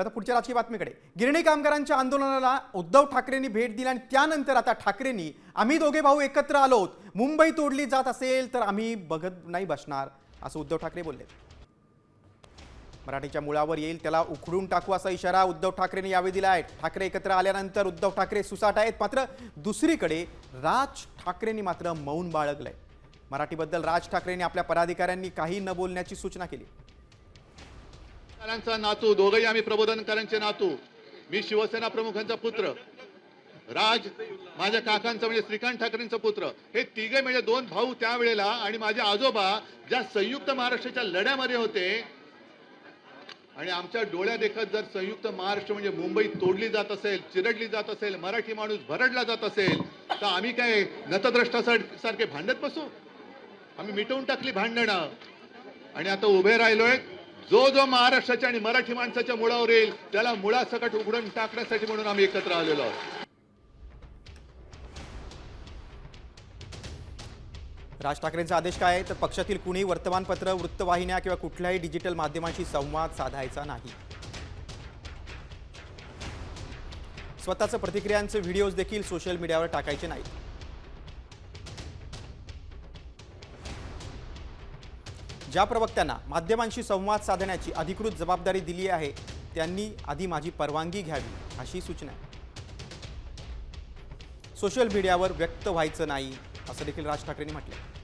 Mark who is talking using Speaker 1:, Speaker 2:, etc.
Speaker 1: आता पुढच्या राजकीय बातमीकडे. गिरणी कामगारांच्या आंदोलनाला उद्धव ठाकरेंनी भेट दिली आणि त्यानंतर आता ठाकरेंनी आम्ही दोघे भाऊ एकत्र आलोत मुंबई तोडली जात असेल तर आम्ही बघत नाही बसणार असं उद्धव ठाकरे बोलले. मराठीच्या मुळावर येईल त्याला उखडून टाकू असा इशारा उद्धव ठाकरेंनी यावेळी दिला आहे. ठाकरे एकत्र आल्यानंतर उद्धव ठाकरे सुसाट आहेत. मात्र दुसरीकडे राज ठाकरेंनी मात्र मौन बाळगलंय. मराठीबद्दल राज ठाकरेंनी आपल्या पदाधिकाऱ्यांनी काही न बोलण्याची सूचना केली.
Speaker 2: काकांचा नातू दोघही आम्ही प्रबोधनकारांचे नातू. मी शिवसेना प्रमुखांचा पुत्र. राज माझ्या काकांचा म्हणजे श्रीकांत ठाकरेंचा पुत्र. हे तिघे म्हणजे दोन भाऊ त्यावेळेला आणि माझे आजोबा ज्या संयुक्त महाराष्ट्राच्या लढ्यामध्ये होते. आणि आमच्या डोळ्या देखत जर संयुक्त महाराष्ट्र म्हणजे मुंबई तोडली जात असेल चिरडली जात असेल मराठी माणूस भरडला जात असेल तर आम्ही काय नतद्रष्टासारखे भांडत बसू? आम्ही मिटवून टाकली भांडणं. आणि आता उभे राहिलोय जो जो महाराष्ट्राच्या आणि मराठी माणसाच्या मुळावर येईल त्याला मुळासकट उघडून टाकण्यासाठी म्हणून आम्ही एकत्र आलेलो आहोत.
Speaker 1: राज ठाकरेंचा आदेश काय आहे तर पक्षातील कुणी वर्तमानपत्र वृत्तवाहिन्या किंवा कुठल्याही डिजिटल माध्यमांशी संवाद साधायचा नाही. स्वतःचं प्रतिक्रियांचे व्हिडिओज देखील सोशल मीडियावर टाकायचे नाहीत. ज्या प्रवक्त्यांना माध्यमांशी संवाद साधण्याची अधिकृत जबाबदारी दिली आहे त्यांनी आधी माझी परवानगी घ्यावी अशी सूचना सोशल मीडियावर व्यक्त व्हायचं नाही असं देखील राज ठाकरेंनी म्हटलं